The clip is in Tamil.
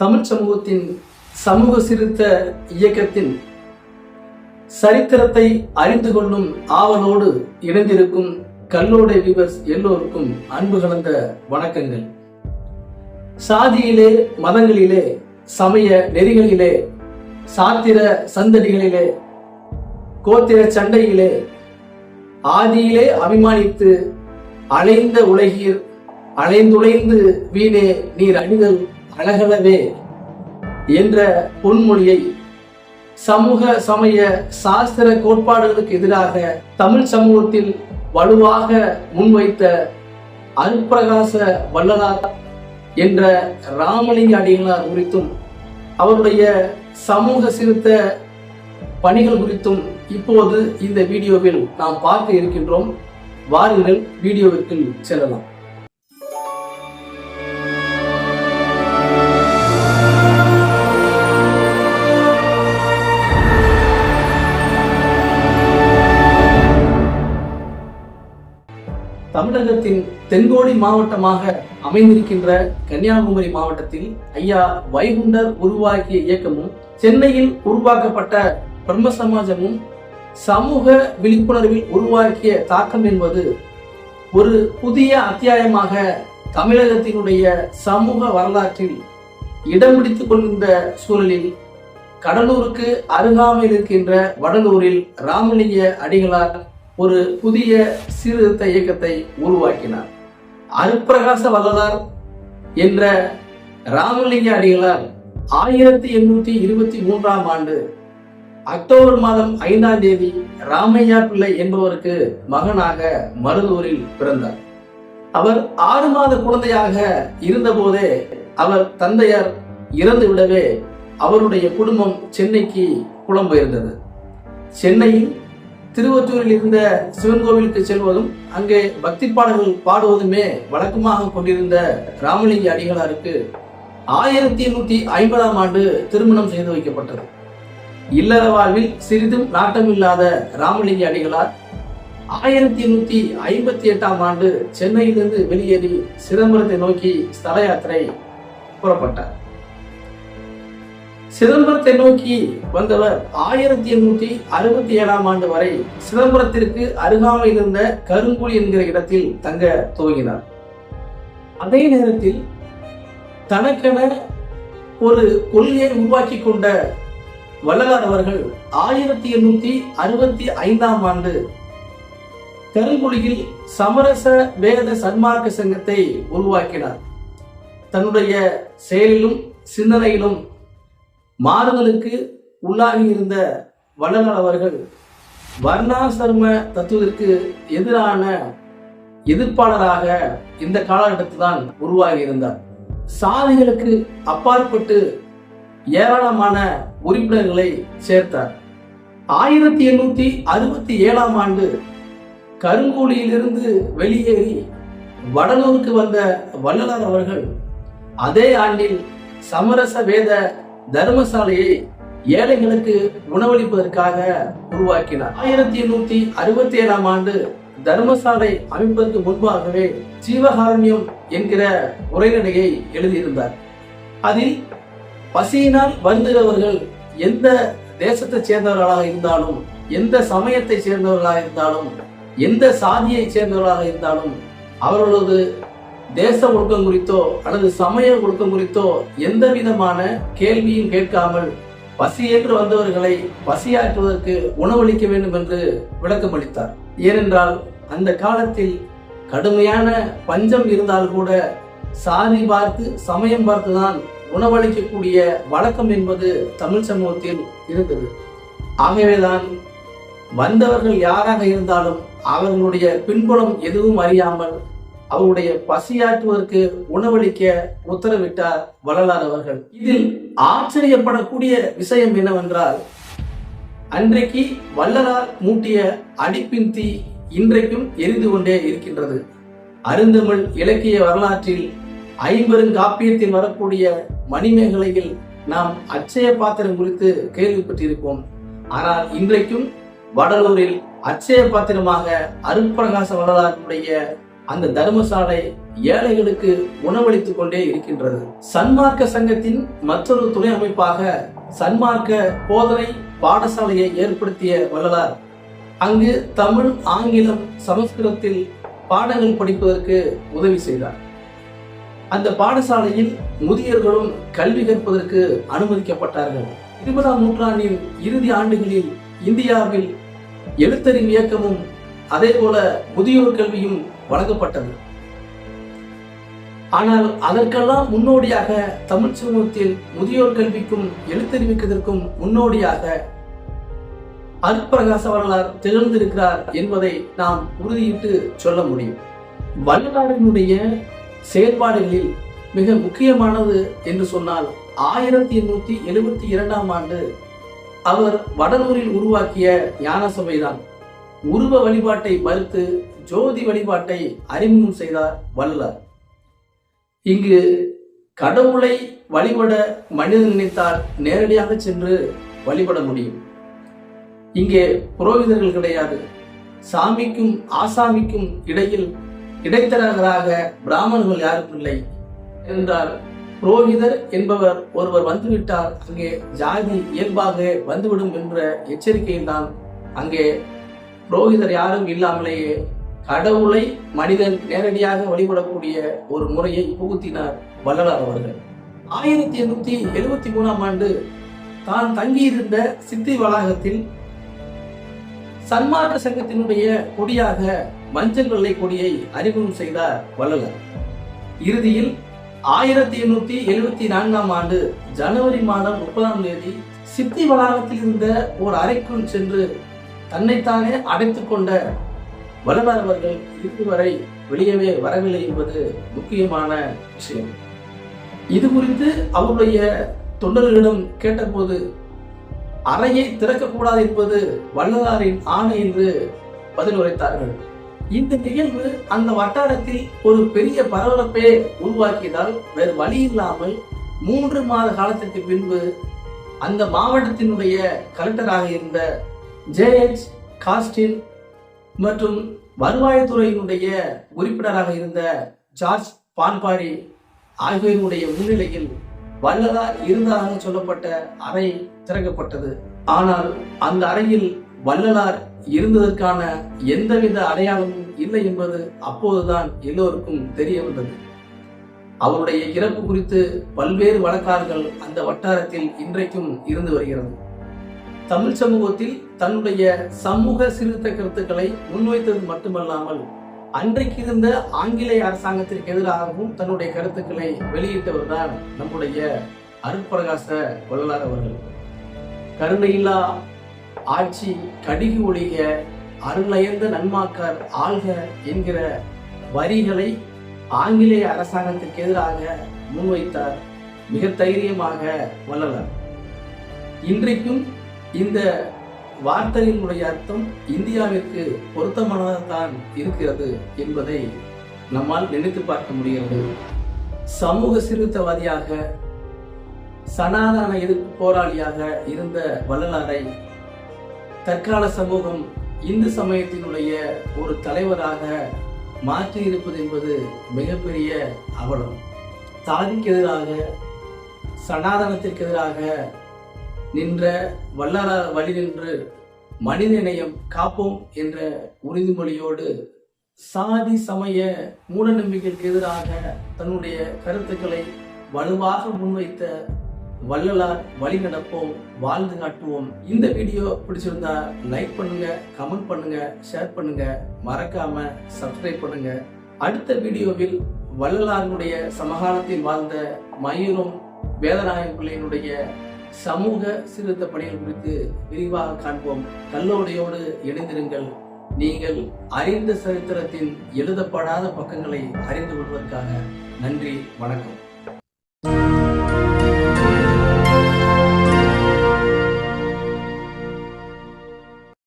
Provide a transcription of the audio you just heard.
தமிழ் சமூகத்தின் சமூக சிறுத்த இயக்கத்தின் சரித்திரத்தை அறிந்து கொள்ளும் ஆவலோடு இணைந்திருக்கும் கல்லோடை விவர்ஸ் எல்லோருக்கும் அன்பு கலந்த வணக்கங்கள். சாதியிலே மதங்களிலே சமய நெறிகளிலே சாத்திர சந்தடிகளிலே கோத்திர சண்டையிலே ஆதியிலே அபிமானித்து அலைந்த உலகீர் அலைந்துளைந்து வீணே நீர் அணிதல் அழகளவே என்ற பொன்மொழியை சமூக சமய சாஸ்திர கோட்பாடுகளுக்கு எதிராக தமிழ் சமூகத்தில் வலுவாக முன்வைத்த அருட்பிரகாச வள்ளலார் என்ற ராமலிங்க அடிகளார் குறித்தும் அவருடைய சமூக சிறுத்த பணிகள் குறித்தும் இப்போது இந்த வீடியோவில் நாம் பார்க்க இருக்கின்றோம். வாருங்கள் வீடியோவிற்குள் செல்லலாம். தமிழகத்தின் தென்கோடி மாவட்டமாக அமைந்திருக்கின்ற கன்னியாகுமரி மாவட்டத்தில் ஐயா வைகுண்டர் உருவாக்கிய இயக்கமும் சென்னையில் உருவாக்கப்பட்ட பிரம்ம சமாஜமும் சமூக விழிப்புணர்வில் உருவாக்கிய தாக்கம் என்பது ஒரு புதிய அத்தியாயமாக தமிழகத்தினுடைய சமூக வரலாற்றில் இடம் பிடித்துக் கொள்கின்ற சூழலில் கடலூருக்கு அருகாமையில் இருக்கின்ற வடலூரில் ராமலிங்க அடிகளார் ஒரு புதிய சீர்திருத்த இயக்கத்தை உருவாக்கினார். அருப்பிரகாச வல்லதார் என்ற ராமலிங்க அடிகளார் ஆயிரத்தி எண்ணூத்தி இருபத்தி மூன்றாம் ஆண்டு அக்டோபர் மாதம் ஐந்தாம் தேதி ராமையா பிள்ளை என்பவருக்கு மகனாக மருதூரில் பிறந்தார். அவர் ஆறு மாத குழந்தையாக இருந்தபோதே அவர் தந்தையார் இறந்து விடவே அவருடைய குடும்பம் சென்னைக்கு புலம்பெயர்ந்தது. சென்னையில் திருவொற்றூரில் இருந்த சிவன் கோவிலுக்கு செல்வதும் அங்கே பக்தி பாடல்கள் பாடுவதுமே வழக்கமாக கொண்டிருந்த ராமலிங்க அடிகளாருக்கு ஆயிரத்தி எண்ணூத்தி ஐம்பதாம் ஆண்டு திருமணம் செய்து வைக்கப்பட்டது. இல்லற வாழ்வில் சிறிதும் நாட்டமில்லாத ராமலிங்க அடிகளார் ஆயிரத்தி எண்ணூத்தி ஐம்பத்தி எட்டாம் ஆண்டு சென்னையிலிருந்து வெளியேறி சிதம்பரத்தை நோக்கி ஸ்தல யாத்திரை புறப்பட்டார். சிதம்பரத்தை நோக்கி வந்தவர் ஆயிரத்தி எண்ணூத்தி அறுபத்தி ஏழாம் ஆண்டு வரை சிதம்பரத்திற்கு அருகாமையில் இருந்த கருங்குழி என்கிற இடத்தில் தங்க துவங்கினார். அதே நேரத்தில் தனக்கென ஒரு கொள்கையை உருவாக்கி கொண்ட வள்ளலார் அவர்கள் ஆயிரத்தி எண்ணூத்தி அறுபத்தி ஐந்தாம் ஆண்டு கருங்குழியில் சமரச வேத சன்மார்க்க சங்கத்தை உருவாக்கினார். தன்னுடைய செயலிலும் சிந்தனையிலும் மாறுதலுக்கு உள்ளாகி இருந்த வள்ளலார் அவர்கள் வர்ணாசிரம தத்துவத்திற்கு எதிரான எதிர்ப்பாளராக இந்த காலகட்டத்தில் தான் உருவாகி இருந்தார். சாதிகளுக்கு அப்பாற்பட்டு ஏராளமான உறுப்பினர்களை சேர்த்தார். ஆயிரத்தி எண்ணூத்தி அறுபத்தி ஏழாம் ஆண்டு கருங்கோழியிலிருந்து வெளியேறி வடலூருக்கு வந்த வள்ளலார் அவர்கள் அதே ஆண்டில் சமரச வேத தர்மசாலையை ஏழைகளுக்கு உணவளிப்பதற்காக உருவாக்கினார். ஆயிரத்தி எண்ணூத்தி அறுபத்தி ஏழாம் ஆண்டு தர்மசாலை அமைப்பதற்கு முன்பாகவே ஜீவகாரண்யம் என்கிற உரைநடையை எழுதியிருந்தார். அதில் பசியினால் வருந்துகிறவர்கள் எந்த தேசத்தை சேர்ந்தவர்களாக இருந்தாலும் எந்த சமயத்தை சேர்ந்தவர்களாக இருந்தாலும் எந்த சாதியை சேர்ந்தவர்களாக இருந்தாலும் அவர்களது தேச ஒழுக்கம் குறித்தோ அல்லது சமய ஒழுக்கம் குறித்தோ எந்த விதமான கேள்வியும் கேட்காமல் பசி வந்தவர்களை பசியாற்றுவதற்கு உணவளிக்க வேண்டும் என்று விளக்கம் அளித்தார். ஏனென்றால் அந்த காலத்தில் கடுமையான பஞ்சம் இருந்தால் கூட சாதி பார்த்து சமயம் பார்த்துதான் உணவளிக்கக்கூடிய வழக்கம் என்பது தமிழ் சமூகத்தில் இருந்தது. ஆகவேதான் வந்தவர்கள் யாராக இருந்தாலும் அவர்களுடைய பின்புலம் எதுவும் அறியாமல் அவருடைய பசியாற்றுவதற்கு உணவளிக்க உத்தரவிட்டார் வள்ளலார் அவர்கள். இதில் ஆச்சரியப்படக்கூடிய விஷயம் என்னவென்றால் அன்றைக்கு வள்ளலார் மூட்டிய அடிப்பின் தீ இன்றைக்கும் எரிந்து கொண்டே இருக்கின்றது. அருந்தமிழ் இலக்கிய வரலாற்றில் ஐம்பெருங்காப்பியத்தில் வரக்கூடிய மணிமேகலையில் நாம் அச்சய பாத்திரம் குறித்து கேள்விப்பட்டிருப்போம். ஆனால் இன்றைக்கும் வடலூரில் அச்சய பாத்திரமாக அருட்பிரகாச வள்ளலாருடைய அந்த தர்மசாலை ஏழைகளுக்கு உணவளித்துக் கொண்டே இருக்கின்றது. சன்மார்க்க சங்கத்தின் மற்றொரு துணை அமைப்பாக சன்மார்க்க போதனை பாடசாலையை ஏற்படுத்திய வள்ளலார். அங்கு தமிழ் ஆங்கிலம் சமஸ்கிருதத்தில் பாடங்கள் படிப்பதற்கு உதவி செய்தார். அந்த பாடசாலையில் முதியர்களும் கல்வி கற்பதற்கு அனுமதிக்கப்பட்டார்கள். இருபதாம் நூற்றாண்டின் இறுதி ஆண்டுகளில் இந்தியாவில் எழுத்தறிவு இயக்கமும் அதே போல முதியோர் கல்வியும் வழங்கப்பட்டது. ஆனால் அதற்கெல்லாம் முன்னோடியாக தமிழ் சமூகத்தில் முதியோர் கல்விக்கும் எழுத்தறிவிப்பதற்கும் முன்னோடியாக அருட்பிரகாச வரலார் திகழ்ந்திருக்கிறார் என்பதை நாம் உறுதியிட்டு சொல்ல முடியும். வள்ளலாரினுடைய செயல்பாடுகளில் மிக முக்கியமானது என்று சொன்னால் ஆயிரத்தி எண்ணூத்தி எழுபத்தி இரண்டாம் ஆண்டு அவர் வடலூரில் உருவாக்கிய ஞான சபைதான் உருவ வழிபாட்டை மறுத்து ஜோதி வழிபாட்டை அறிமுகம் செய்தார் வள்ளலார். இங்கு கடவுளை வழிபட மனிதன் நினைத்தால் நேரடியாக சென்று வழிபட முடியும். இங்கே புரோகிதர்கள் கிடையாது. சாமிக்கும் ஆசாமிக்கும் இடையில் இடைத்தரகராக பிராமணர்கள் யாரும் இல்லை என்றால் புரோகிதர் என்பவர் ஒருவர் வந்துவிட்டால் அங்கே ஜாதி இயல்பாக வந்துவிடும் என்ற எச்சரிக்கையில் தான் அங்கே புரோகிதர் யாரும் இல்லாமலேயே கடவுளை மனிதன் நேரடியாக வழிபடக்கூடிய ஒரு முறையை புகுத்தினார் வள்ளலார் அவர்கள். ஆயிரத்தி எண்ணூத்தி எழுபத்தி மூணாம் ஆண்டு தான் தங்கியிருந்த சித்தி வளாகத்தில் சன்மார்க்க சங்கத்தினுடைய கொடியாக மஞ்சள் வெள்ளை கொடியை அறிமுகம் செய்தார் வள்ளலார். இறுதியில் ஆயிரத்தி எண்ணூத்தி எழுபத்தி நான்காம் ஆண்டு ஜனவரி மாதம் முப்பதாம் தேதி சித்தி வளாகத்தில் இருந்த ஒரு அறைக்குள் சென்று தன்னைத்தானே அடைத்துக் கொண்ட வள்ளலார் அவர்கள் வெளியவே வரவில்லை என்பது முக்கியமான விஷயம். இது குறித்து அவருடைய தொண்டர்களிடம் கேட்டபோது அறையை திறக்கக்கூடாது என்பது வல்லதாரின் ஆணை என்று பதில் உரைத்தார்கள். இந்த நிகழ்வு அந்த வட்டாரத்தில் ஒரு பெரிய பரபரப்பை உருவாக்கியதால் வேறு வழி இல்லாமல் மூன்று மாத காலத்திற்கு பின்பு அந்த மாவட்டத்தினுடைய கலெக்டராக இருந்த ஜே எச் காஸ்டின் மற்றும் வருவாய்த்துறையினுடைய உறுப்பினராக இருந்த ஜார்ஜ் பான்பாரி ஆகியோருடைய முன்னிலையில் வல்லதா இருந்ததாக சொல்லப்பட்ட அறை திறக்கப்பட்டது. ஆனால் அந்த அறையில் வள்ளலார் இருந்ததற்கான எந்தவித அடையாளமும் இல்லை என்பது அப்போதுதான் எல்லோருக்கும் தெரிய வந்தது. அவருடைய இறப்பு குறித்து பல்வேறு வழக்காறுகள் அந்த வட்டாரத்தில் இன்றைக்கும் இருந்து வருகிறது. தமிழ் சமூகத்தில் தன்னுடைய சமூக சீர்திருத்த கருத்துக்களை முன்வைத்தது மட்டுமல்லாமல் அன்றைக்கு இருந்த ஆங்கிலேய அரசாங்கத்திற்கு எதிராகவும் தன்னுடைய கருத்துக்களை வெளியிட்டவர் தான் நம்முடைய அருட்பிரகாச கொள்ளலார் அவர்கள். கருணையில்லா ஆட்சி கடிகு ஒழிக அருளயர்ந்த நன்மாக்கார் ஆள்க என்கிற வரிகளை ஆங்கிலேய அரசாங்கத்திற்கு எதிராக முன்வைத்தார் மிக தைரியமாக வள்ளலார். இன்றைக்கும் இந்த வார்த்தையினுடைய அர்த்தம் இந்தியாவிற்கு பொருத்தமானதான் இருக்கிறது என்பதை நம்மால் நினைத்து பார்க்க முடிகிறது. சமூக சீர்திருத்தவாதியாக சனாதன எதிர்ப்பு போராளியாக இருந்த வள்ளலாரை தற்கால சமூகம் இந்து சமயத்தினுடைய ஒரு தலைவராக மாற்றி இருப்பது என்பது மிகப்பெரிய அவலம். சாதிக்கு எதிராக சனாதனத்திற்கு எதிராக நின்ற வள்ளலார் வழி நின்று மனித நேயம் காப்போம் என்ற உறுதிமொழியோடு சாதி சமய மூடநம்பிக்கைக்கு எதிராக தன்னுடைய கருத்துக்களை வலுவாக முன்வைத்த வள்ளலார் வழி நடப்போம் வாழ்ந்து காட்டுவோம். இந்த வீடியோ பிடிச்சிருந்தா லைக் பண்ணுங்க கமெண்ட் பண்ணுங்க ஷேர் பண்ணுங்க. மறக்காம சப்ஸ்கிரைப் பண்ணுங்க. அடுத்த வீடியோவில் வள்ளலாருடைய சமகாலத்தில் வாழ்ந்த மயூரும் வேதநாயகம் பிள்ளையினுடைய சமூக சீர்திருத்த பணிகள் குறித்து விரிவாக காண்போம். கல்லோடையோடு இணைந்திருங்கள். நீங்கள் அறிந்த சரித்திரத்தின் எழுதப்படாத பக்கங்களை அறிந்து கொள்வதற்காக நன்றி வணக்கம்.